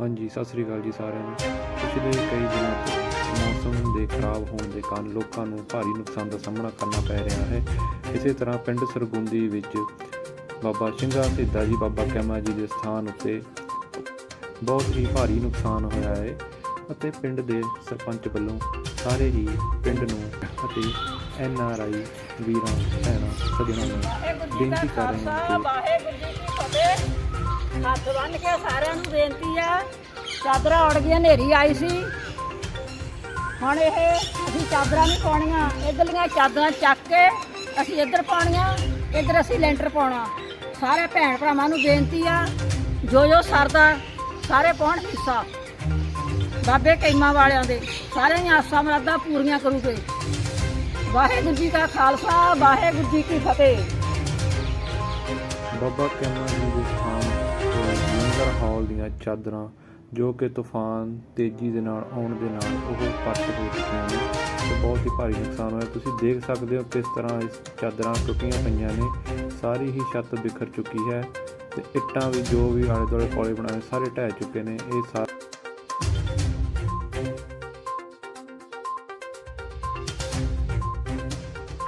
ਹਾਂਜੀ, ਸਤਿ ਸ੍ਰੀ ਅਕਾਲ ਜੀ ਸਾਰਿਆਂ ਨੂੰ। ਪਿਛਲੇ ਕਈ ਦਿਨਾਂ ਤੋਂ ਮੌਸਮ ਦੇ ਖਰਾਬ ਹੋਣ ਦੇ ਕਾਰਨ ਲੋਕਾਂ ਨੂੰ ਭਾਰੀ ਨੁਕਸਾਨ ਦਾ ਸਾਹਮਣਾ ਕਰਨਾ ਪੈ ਰਿਹਾ ਹੈ। ਇਸੇ ਤਰ੍ਹਾਂ ਪਿੰਡ ਸਰਗੁੰਦੀ ਵਿੱਚ ਬਾਬਾ ਸਿੰਘਾ ਸਿੱਧਾ ਜੀ, ਬਾਬਾ ਕੈਮਾ ਜੀ ਦੇ ਸਥਾਨ ਉੱਤੇ ਬਹੁਤ ਹੀ ਭਾਰੀ ਨੁਕਸਾਨ ਹੋਇਆ ਹੈ ਅਤੇ ਪਿੰਡ ਦੇ ਸਰਪੰਚ ਵੱਲੋਂ ਸਾਰੇ ਹੀ ਪਿੰਡ ਨੂੰ ਅਤੇ ਐਨ ਆਰ ਆਈ ਵੀਰਾਂ, ਭੈਣਾਂ, ਸੱਜਣਾਂ ਨੂੰ ਬੇਨਤੀ ਕਰ ਰਹੇ ਹਾਂ ਕਿ ਹੱਥ ਬੰਨ ਕੇ ਸਾਰਿਆਂ ਨੂੰ ਬੇਨਤੀ ਆ, ਚਾਦਰਾਂ ਉੜ ਗਈਆਂ, ਹਨੇਰੀ ਆਈ ਸੀ। ਹੁਣ ਇਹ ਅਸੀਂ ਚਾਦਰਾਂ ਨਹੀਂ ਪਾਉਣੀਆਂ, ਇਧਰਲੀਆਂ ਚਾਦਰਾਂ ਚੱਕ ਕੇ ਅਸੀਂ ਇੱਧਰ ਪਾਉਣੀਆਂ, ਇੱਧਰ ਅਸੀਂ ਲੈਂਟਰ ਪਾਉਣਾ। ਸਾਰੇ ਭੈਣ ਭਰਾਵਾਂ ਨੂੰ ਬੇਨਤੀ ਆ, ਜੋ ਜੋ ਸਰਦਾ, ਸਾਰੇ ਪਾਉਣ ਹਿੱਸਾ। ਬਾਬੇ ਕੈਮਾ ਵਾਲਿਆਂ ਦੇ, ਸਾਰਿਆਂ ਦੀਆਂ ਆਸਾਂ ਮਰਾਦਾਂ ਪੂਰੀਆਂ ਕਰੂਗੇ। ਵਾਹਿਗੁਰੂ ਜੀ ਕਾ ਖਾਲਸਾ, ਵਾਹਿਗੁਰੂ ਜੀ ਕੀ ਫਤਿਹ। ਬਾਬਾ ਕੈਮਰਾ ਜੀ ਦੇ ਸਥਾਨ ਤੇ ਲੰਗਰ ਹਾਲ ਦੀਆਂ ਚਾਦਰਾਂ ਜੋ ਕਿ ਤੂਫਾਨ ਤੇਜ਼ੀ ਦੇ ਨਾਲ ਆਉਣ ਦੇ ਨਾਲ ਉਹ ਪੱਟ ਹੋ ਚੁੱਕੀਆਂ ਨੇ। ਤੇ ਬਹੁਤ ਹੀ ਭਾਰੀ ਨੁਕਸਾਨ ਹੋਇਆ। ਤੁਸੀਂ ਦੇਖ ਸਕਦੇ ਹੋ ਕਿਸ ਤਰ੍ਹਾਂ ਇਸ ਚਾਦਰਾਂ ਟੁੱਟੀਆਂ ਪਈਆਂ ਨੇ। ਸਾਰੀ ਹੀ ਛੱਤ ਬਿਖਰ ਚੁੱਕੀ ਹੈ ਤੇ ਇੱਟਾਂ ਵੀ ਜੋ ਵੀ ਆਲੇ ਦੁਆਲੇ ਕੋਲੇ ਬਣਾਏ ਸਾਰੇ ਢਹਿ ਚੁੱਕੇ ਨੇ। ਇਹ ਸਾਰਾ